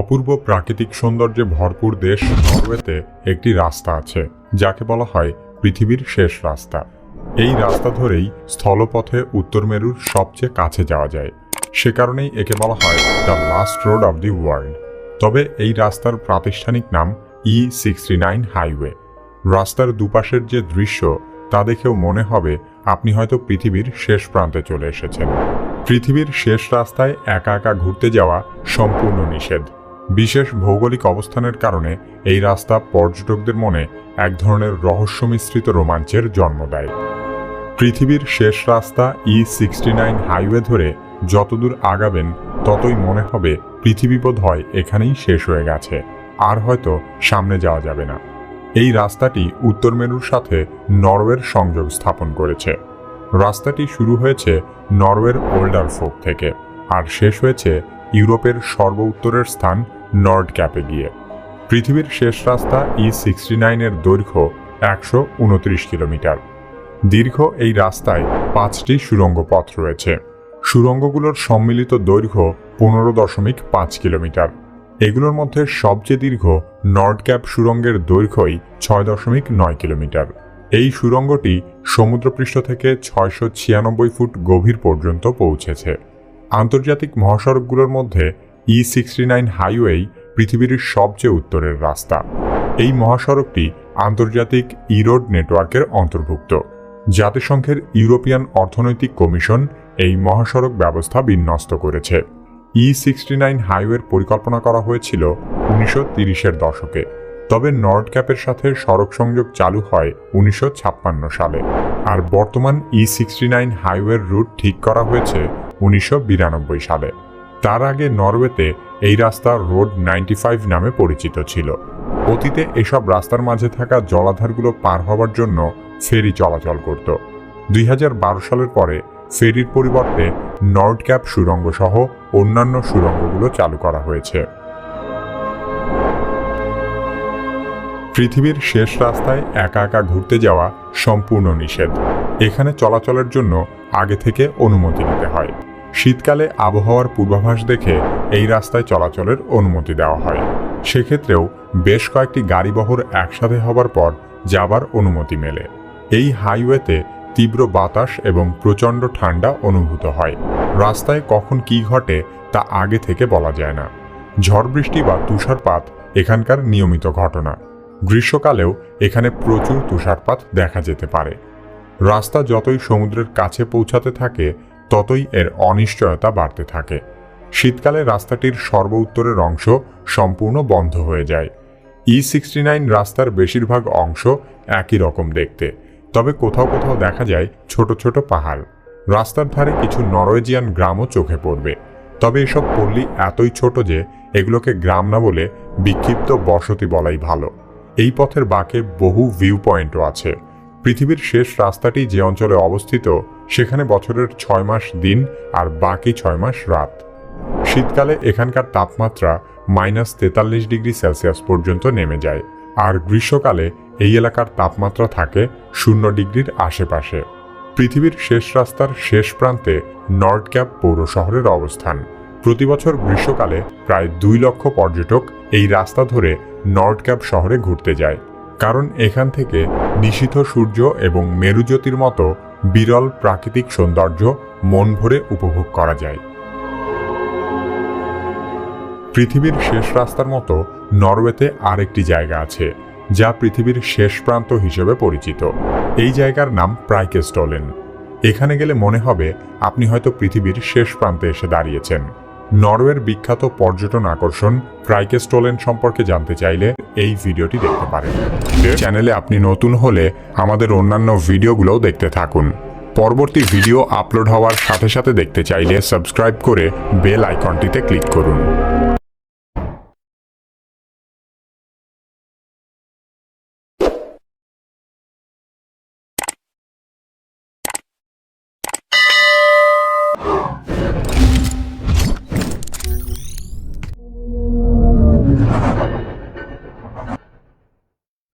অপূর্ব প্রাকৃতিক সৌন্দর্যে ভরপুর দেশ নরওয়েতে একটি রাস্তা আছে, যাকে বলা হয় পৃথিবীর শেষ রাস্তা। এই রাস্তা ধরেই স্থলপথে উত্তর মেরুর সবচেয়ে কাছে যাওয়া যায়। সে কারণেই একে বলা হয় the last road of the world. তবে এই রাস্তার প্রাতিষ্ঠানিক নাম ই সিক্সটি নাইন হাইওয়ে। রাস্তার দুপাশের যে দৃশ্য, তা দেখেও মনে হবে আপনি হয়তো পৃথিবীর শেষ প্রান্তে চলে এসেছেন। পৃথিবীর শেষ রাস্তায় একা একা ঘুরতে যাওয়া সম্পূর্ণ নিষেধ। বিশেষ ভৌগোলিক অবস্থানের কারণে এই রাস্তা পর্যটকদের মনে এক ধরনের রহস্য মিশ্রিত রোমাঞ্চের জন্ম দেয়। পৃথিবীর শেষ রাস্তা ই সিক্সটি নাইন হাইওয়ে ধরে যতদূর আগাবেন ততই মনে হবে পৃথিবী বোধ হয় এখানেই শেষ হয়ে গেছে, আর হয়তো সামনে যাওয়া যাবে না। এই রাস্তাটি উত্তর মেরুর সাথে নরওয়ের সংযোগ স্থাপন করেছে। রাস্তাটি শুরু হয়েছে নরওয়ের ওল্ডার ফোক থেকে, আর শেষ হয়েছে ইউরোপের সর্ব উত্তরের স্থান নর্ড ক্যাপে গিয়ে। পৃথিবীর শেষ রাস্তা ই সিক্সটি নাইনের দৈর্ঘ্য একশো উনত্রিশ কিলোমিটার। দীর্ঘ এই রাস্তায় পাঁচটি সুড়ঙ্গ পথ রয়েছে। সুরঙ্গগুলোর সম্মিলিত দৈর্ঘ্য পনেরো দশমিক পাঁচ কিলোমিটার। এগুলোর মধ্যে সবচেয়ে দীর্ঘ নর্ড ক্যাপ সুরঙ্গের দৈর্ঘ্যই ছয় দশমিক নয় কিলোমিটার। এই সুরঙ্গটি সমুদ্রপৃষ্ঠ থেকে ছয়শো ছিয়ানব্বই ফুট গভীর পর্যন্ত পৌঁছেছে। আন্তর্জাতিক মহাসড়কগুলোর মধ্যে ই সিক্সটি নাইন হাইওয়েই পৃথিবীর সবচেয়ে উত্তরের রাস্তা। এই মহাসড়কটি আন্তর্জাতিক ইরোড নেটওয়ার্কের অন্তর্ভুক্ত। জাতিসংঘের ইউরোপিয়ান অর্থনৈতিক কমিশন এই মহাসড়ক ব্যবস্থা বিন্যস্ত করেছে। ই সিক্সটি নাইন হাইওয়ের পরিকল্পনা করা হয়েছিল উনিশশো তিরিশের দশকে। তবে নর্ড ক্যাপের সাথে সড়ক সংযোগ চালু হয় উনিশশো ছাপ্পান্ন সালে। আর বর্তমান ই সিক্সটি নাইন হাইওয়ের রুট ঠিক করা হয়েছে উনিশশো বিরানব্বই সালে। তার আগে নরওয়েতে এই রাস্তা রোড নাইনটি নামে পরিচিত ছিল। অতীতে এসব রাস্তার মাঝে থাকা জলাধারগুলো পার হওয়ার জন্য ফেরি চলাচল করত। দুই হাজার বারো সালের পরে ফেরির পরিবর্তে নর্ড ক্যাপ সুড়ঙ্গ সহ অন্যান্য সুড়ঙ্গগুলো চালু করা হয়েছে। পৃথিবীর শেষ রাস্তায় একা একা ঘুরতে যাওয়া সম্পূর্ণ নিষেধ। এখানে চলাচলের জন্য আগে থেকে অনুমতি নিতে হয়। শীতকালে আবহাওয়ার পূর্বাভাস দেখে এই রাস্তায় চলাচলের অনুমতি দেওয়া হয়। সেক্ষেত্রেও বেশ কয়েকটি গাড়িবহর একসাথে হবার পর যাবার অনুমতি মেলে। এই হাইওয়েতে তীব্র বাতাস এবং প্রচণ্ড ঠান্ডা অনুভূত হয়। রাস্তায় কখন কি ঘটে তা আগে থেকে বলা যায় না। ঝড় বৃষ্টি বা তুষারপাত এখানকার নিয়মিত ঘটনা। গ্রীষ্মকালেও এখানে প্রচুর তুষারপাত দেখা যেতে পারে। রাস্তা যতই সমুদ্রের কাছে পৌঁছাতে থাকে ততই এর অনিশ্চয়তা বাড়তে থাকে। শীতকালে রাস্তাটির সর্ব উত্তরের অংশ সম্পূর্ণ বন্ধ হয়ে যায়। ই সিক্সটি নাইন রাস্তার বেশিরভাগ অংশ একই রকম দেখতে। তবে কোথাও কোথাও দেখা যায় ছোট ছোট পাহাড়। রাস্তার ধারে কিছু নরওয়েজিয়ান গ্রামও চোখে পড়বে। তবে এসব পল্লী এতই ছোট যে এগুলোকে গ্রাম না বলে বিক্ষিপ্ত বসতি বলাই ভালো। এই পথের বাঁকে বহু ভিউ পয়েন্টও আছে। পৃথিবীর শেষ রাস্তাটি যে অঞ্চলে অবস্থিত, সেখানে বছরের ছয় মাস দিন আর বাকি ছয় মাস রাত। শীতকালে এখানকার তাপমাত্রা মাইনাস তেতাল্লিশ ডিগ্রি সেলসিয়াস পর্যন্ত নেমে যায়, আর গ্রীষ্মকালে এই এলাকার তাপমাত্রা থাকে শূন্য ডিগ্রির আশেপাশে। পৃথিবীর শেষ রাস্তার শেষ প্রান্তে নর্ড ক্যাপ পৌর শহরের অবস্থান। প্রতিবছর গ্রীষ্মকালে প্রায় দুই লক্ষ পর্যটক এই রাস্তা ধরে নর্ড ক্যাপ শহরে ঘুরতে যায়। কারণ এখান থেকে নিশীথ সূর্য এবং মেরুজ্যোতির মতো বিরল প্রাকৃতিক সৌন্দর্য মন ভরে উপভোগ করা যায়। পৃথিবীর শেষ রাস্তার মতো নরওয়েতে আরেকটি জায়গা আছে, যা পৃথিবীর শেষ প্রান্ত হিসেবে পরিচিত। এই জায়গার নাম প্রাইকেস্টলেন। এখানে গেলে মনে হবে আপনি হয়তো পৃথিবীর শেষ প্রান্তে এসে দাঁড়িয়েছেন। নরওয়ের বিখ্যাত পর্যটন আকর্ষণ প্রাইকেস্টোলেন সম্পর্কে জানতে চাইলে এই ভিডিওটি দেখতে পারেন। চ্যানেলে আপনি নতুন হলে আমাদের অন্যান্য ভিডিওগুলোও দেখতে থাকুন। পরবর্তী ভিডিও আপলোড হওয়ার সাথে সাথে দেখতে চাইলে সাবস্ক্রাইব করে বেল আইকনটিতে ক্লিক করুন।